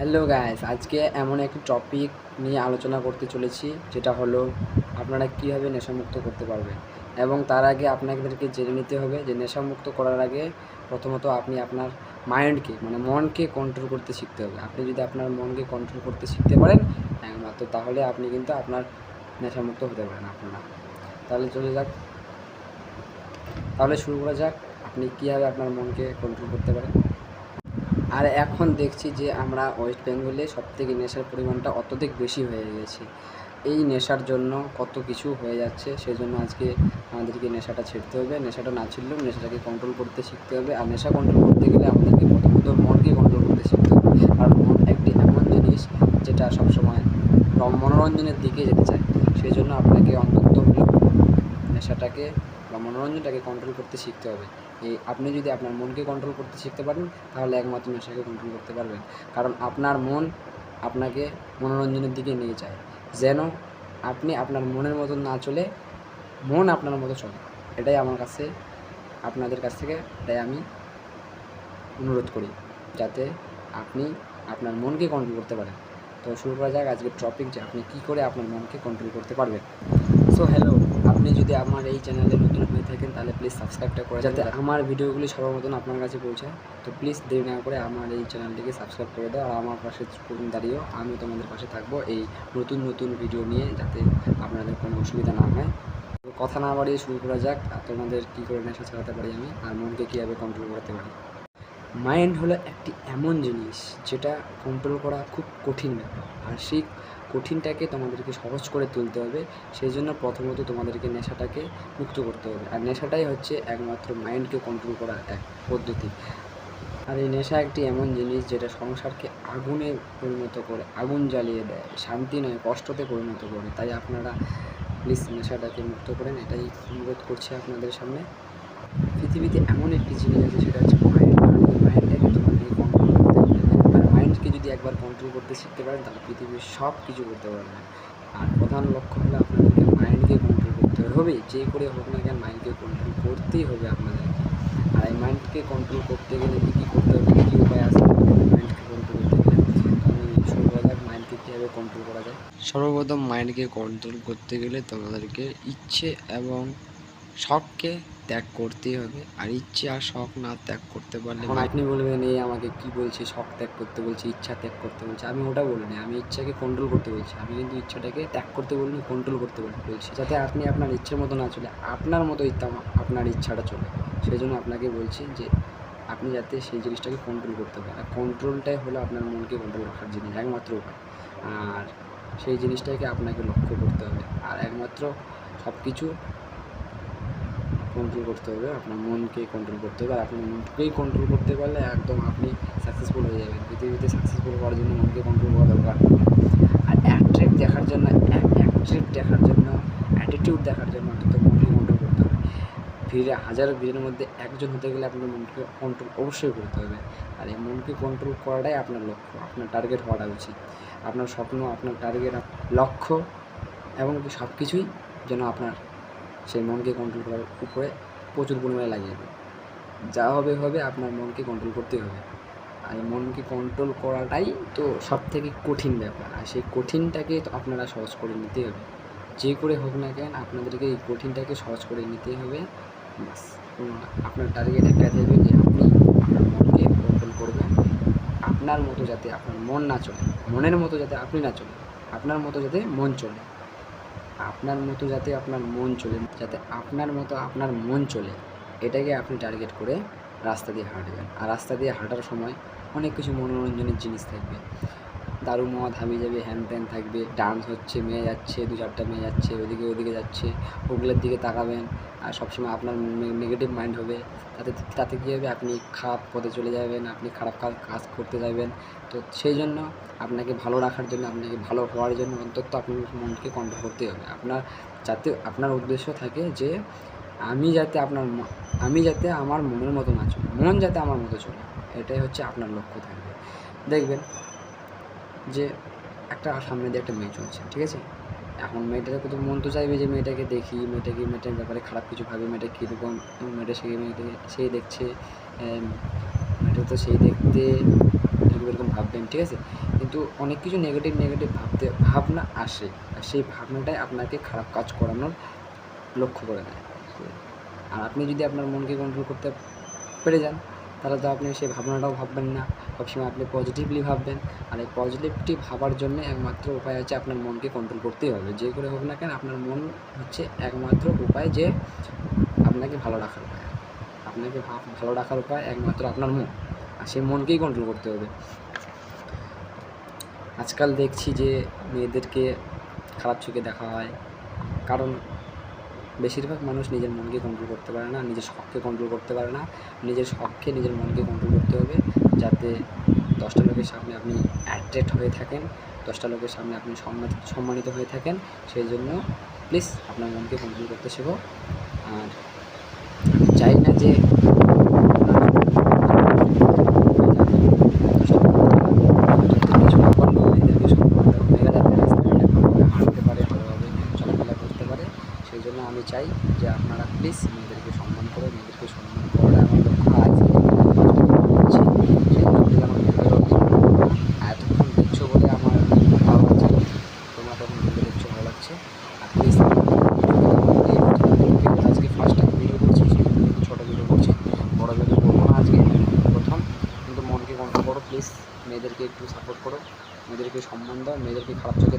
Hello guys আজকে এমন একটি টপিক নিয়ে আলোচনা করতে চলেছি, যেটা হলো আপনারা কীভাবে নেশামুক্ত করতে পারবেন এবং তার আগে আপনাদেরকে জেনে নিতে হবে যে নেশামুক্ত করার আগে প্রথমত আপনি আপনার মাইন্ডকে মানে মনকে কন্ট্রোল করতে শিখতে হবে। আপনি যদি আপনার মনকে কন্ট্রোল করতে শিখতে পারেন, একমাত্র তাহলে আপনি কিন্তু আপনার নেশামুক্ত হতে পারেন আপনারা। তাহলে চলে যাক। তাহলে শুরু করা যাক, আপনি কীভাবে আপনার মনকে কন্ট্রোল করতে পারেন? আর এখন দেখছি যে আমরা ওয়েস্ট বেঙ্গলে সবথেকে নেশার পরিমাণটা অত্যধিক বেশি হয়ে গেছে। এই নেশার জন্য কত কিছু হয়ে যাচ্ছে সেই জন্য আজকে আমাদেরকে নেশাটা ছেড়তে হবে। নেশাটা না ছিললেও নেশাটাকে কন্ট্রোল করতে শিখতে হবে। আর নেশা কন্ট্রোল করতে গেলে আমাদেরকে প্রথমত মনকে কন্ট্রোল করতে শিখতে হবে। আর মন একটি এমন জিনিস যেটা সবসময় মনোরঞ্জনের দিকে যেতে চায়। সেই জন্য আপনাকে অন্তত নেশাটাকে বা মনোরঞ্জনটাকে কন্ট্রোল করতে শিখতে হবে। আপনি যদি আপনার মনকে কন্ট্রোল করতে শিখতে পারেন, তাহলে একমাত্র নেশাকে কন্ট্রোল করতে পারবেন। কারণ আপনার মন আপনাকে মনোরঞ্জনের দিকে নিয়ে যায়। যেন আপনি আপনার মনের মতন না চলে, মন আপনার মতো চলে। এটাই আমার কাছে, আপনাদের কাছ থেকে এটাই আমি অনুরোধ করি, যাতে আপনি আপনার মনকে কন্ট্রোল করতে পারেন। তো শুরু করা যাক আজকের টপিক যে আপনি কী করে আপনার মনকে কন্ট্রোল করতে পারবেন। সো হ্যালো আপনি যদি আমার এই চ্যানেলে নতুন হয়ে থাকেন, তাহলে প্লিজ সাবস্ক্রাইবটা করে যাতে আমার ভিডিওগুলি মতন আপনার কাছে পৌঁছায়। তো প্লিজ দেরি না করে আমার এই চ্যানেলটিকে সাবস্ক্রাইব করে দাও। আর আমার পাশে দাঁড়িয়েও আমি তোমাদের পাশে থাকব এই নতুন নতুন ভিডিও নিয়ে যাতে আপনাদের কোনো অসুবিধা না হয়। কথা না বাড়িয়ে শুরু করা যাক। আর তোমাদের কী করে নেশা চালাতে পারি আমি? আর মনকে কীভাবে কন্ট্রোল করতে পারি? মাইন্ড হলো একটি এমন জিনিস যেটা কন্ট্রোল করা খুব কঠিন ব্যাপার। আর সেই কঠিনটাকে তোমাদেরকে সহজ করে তুলতে হবে সেই জন্য প্রথমত তোমাদেরকে নেশাটাকে মুক্ত করতে হবে। আর নেশাটাই হচ্ছে একমাত্র মাইন্ডকে কন্ট্রোল করার এক পদ্ধতি। আর এই নেশা একটি এমন জিনিস যেটা সংসারকে আগুনে পরিণত করে, আগুন জ্বালিয়ে দেয়, শান্তি নয়, কষ্টতে পরিণত করে। তাই আপনারা প্লিজ নেশাটাকে মুক্ত করেন, এটাই অনুরোধ করছি আপনাদের সামনে। পৃথিবীতে এমন একটি জিনিস আছে, সেটা হচ্ছে মাইন্ড আর এই মাইন্ডটাকে তোমাকে কন্ট্রোল করতে হবে আর মাইন্ডকে যদি একবার করতে শিখতে পারেন, তাহলে পৃথিবীর সব কিছু করতে পারবেন। আর প্রধান লক্ষ্য হলো আপনাদেরকে মাইন্ডকে কন্ট্রোল করতে হবে। যে করে হোক না কেন মাইন্ডকে কন্ট্রোল করতেই হবে আপনাদেরকে। আর এই মাইন্ডকে কন্ট্রোল করতে গেলে কী কী করতে হবে, কী উপায় আছে মাইন্ডকে কন্ট্রোল করতে গেলে? মাইন্ডকে কীভাবে কন্ট্রোল করা যায়? সর্বপ্রথম মাইন্ডকে কন্ট্রোল করতে গেলে তোমাদেরকে ইচ্ছে এবং শখকে ত্যাগ করতেই হবে। আর ইচ্ছে আর শখ না ত্যাগ করতে পারলে আপনি বলবেন এই আমাকে কি বলছে? শখ ত্যাগ করতে বলছে ইচ্ছা ত্যাগ করতে বলছে। আমি ওটা বলিনি আমি ইচ্ছাকে কন্ট্রোল করতে বলছি। আমি কিন্তু ইচ্ছাটাকে ত্যাগ করতে বলিনি কন্ট্রোল করতে বল- বলছি। যাতে আপনি আপনার ইচ্ছের মতো না চলে আপনার মতো ইচ্ছা আপনার ইচ্ছাটা চলে। সেই জন্য আপনাকে বলছি যে আপনি যাতে সেই জিনিসটাকে কন্ট্রোল করতে পারেন। আর কন্ট্রোলটাই হলো আপনার মনকে কন্ট্রোল রাখার জিনিস একমাত্র উপায়। আর সেই জিনিসটাকে আপনাকে লক্ষ্য করতে হবে। আর একমাত্র সব কিছু কন্ট্রোল করতে হবে, আপনার মনকে কন্ট্রোল করতে হবে, আর আপনার মনকেই কন্ট্রোল করতে পারলে একদম আপনি সাকসেসফুল হয়ে যাবেন। পৃথিবীতে সাকসেসফুল হওয়ার জন্য মনকে কন্ট্রোল করা দরকার। আর অ্যাট্রাক্ট দেখার জন্য অ্যাট্রাক্ট দেখার জন্য অ্যাটিটিউড দেখার জন্য অন্তত মনকে কন্ট্রোল করতে হবে। ভিড়ে হাজারো ভিড়ের মধ্যে একজন হতে গেলে আপনার মনকে কন্ট্রোল অবশ্যই করতে হবে। আর এই মনকে কন্ট্রোল করাটাই আপনার লক্ষ্য, আপনার টার্গেট হওয়াটা উচিত। আপনার স্বপ্ন, আপনার টার্গেট লক্ষ্য, এবং সব কিছুই যেন আপনার সেই মনকে কন্ট্রোল করার উপরে প্রচুর পরিমাণে লাগিয়ে দেবে। যা হবে হবে আপনার মনকে কন্ট্রোল করতেই হবে। আর এই মনকে কন্ট্রোল করাটাই তো সব থেকে কঠিন ব্যাপার। আর সেই কঠিনটাকে তো আপনারা সহজ করে নিতে হবে। যে করে হোক না কেন আপনাদেরকে এই কঠিনটাকে সহজ করে নিতেই হবে। বাস আপনার টার্গেট একটা থাকবে যে আপনি আপনার মনকে কন্ট্রোল করবেন। আপনার মতো যাতে আপনার মন না চলে, মনের মতো যাতে আপনি না চলে আপনার মতো যাতে মন চলে। আপনার মতো যাতে আপনার মন চলে, যাতে আপনার মতো আপনার মন চলে, এটাকে আপনি টার্গেট করে রাস্তা দিয়ে হাঁটবেন। আর রাস্তা দিয়ে হাঁটার সময় অনেক কিছু মনোরঞ্জনের জিনিস থাকবে। দারু মদ হামি যাবে, হ্যান ত্যান থাকবে ডান্স হচ্ছে, মেয়ে যাচ্ছে, দু চারটা মেয়ে যাচ্ছে, ওদিকে ওদিকে যাচ্ছে ওগুলোর দিকে তাকাবেন, আর সবসময় আপনার নেগেটিভ মাইন্ড হবে, তাতে তাতে কী হবে? আপনি খারাপ পথে চলে যাবেন, আপনি খারাপ কাজ কাজ করতে যাবেন, তো সেই জন্য আপনাকে ভালো রাখার জন্য, আপনাকে ভালো হওয়ার জন্য অন্তত আপনার মনকে কন্ট্রোল করতে হবে। আপনার যাতে, আপনার উদ্দেশ্য থাকে যে, আমি যাতে আপনার আমি যাতে আমার মনের মতো না চলি মন যাতে আমার মতো চলে, এটাই হচ্ছে আপনার লক্ষ্য থাকবে। দেখবেন যে একটা সামনে দিয়ে একটা মেয়ে চলছে, ঠিক আছে? এখন মেয়েটাকে তো মন তো চাইবে যে মেয়েটাকে দেখি, মেয়েটাকে মেয়েটার ব্যাপারে খারাপ কিছু ভাবে, মেয়েটা কীরকম, মেয়েটা সেই মেয়েটাকে, সেই দেখছে মেয়েটা তো সেই দেখতে এরকম ভাববেন, ঠিক আছে? কিন্তু অনেক কিছু নেগেটিভ নেগেটিভ ভাবতে, ভাবনা আসে, আর সেই ভাবনাটাই আপনাকে খারাপ কাজ করানোর লক্ষ্য করে দেয় আর আপনি যদি আপনার মনকে কন্ট্রোল করতে পেরে যান তাহলে তো আপনি সেই ভাবনাটাও ভাববেন না। সবসময় আপনি পজিটিভলি ভাববেন। আর এই পজিটিভটি ভাবার জন্য একমাত্র উপায় হচ্ছে আপনার মনকে কন্ট্রোল করতেই হবে। যে করে হোক না কেন আপনার মন হচ্ছে একমাত্র উপায় যে আপনাকে ভালো রাখার উপায়। আপনাকে ভালো রাখার উপায় একমাত্র আপনার মন। আর সেই মনকেই কন্ট্রোল করতে হবে। আজকাল দেখছি যে মেয়েদেরকে খারাপ চোখে দেখা হয়। কারণ বেশিরভাগ মানুষ নিজের মনকে কন্ট্রোল করতে পারে না, নিজের শখকে কন্ট্রোল করতে পারে না। নিজের শখকে নিজের মনকে কন্ট্রোল করতে হবে, যাতে দশটা লোকের সামনে আপনি অ্যাট্রাক্ট হয়ে থাকেন, দশটা লোকের সামনে আপনি সম্মানিত সম্মানিত হয়ে থাকেন। সেই জন্য প্লিজ আপনার মনকে কন্ট্রোল করতে শেখো। আর চাই না যে কিছু না করলেও এদেরকে সম্মান দেওয়া মেয়েরা যাতে রাস্তাঘাটে ভালোভাবে হাঁটতে পারে ভালোভাবে চলাফেরা করতে পারে সেই জন্য আমি চাই যে আপনারা প্লিজ মেয়েদেরকে সম্মান করে মেয়েদেরকে সম্মান করাটা আমার লক্ষ্য আছে করছি সেই লক্ষ্যে আমার ভিডিও এতক্ষণ দেখছ বলে আমার ভালো লাগছে তোমরা তখন ভিডিও দেখছ ভালো লাগছে আর প্লিজ আজকে ফার্স্ট টাইম ভিডিও করছি সেই জন্য একটু ছোটো ভিডিও করছি বড় ভিডিও করব না আজকে প্রথম কিন্তু মনকে কন্ট্রোল করো প্লিজ মেয়েদেরকে একটু সাপোর্ট করো মেয়েদেরকে সম্মান মেয়েদেরকে খারাপ চোখে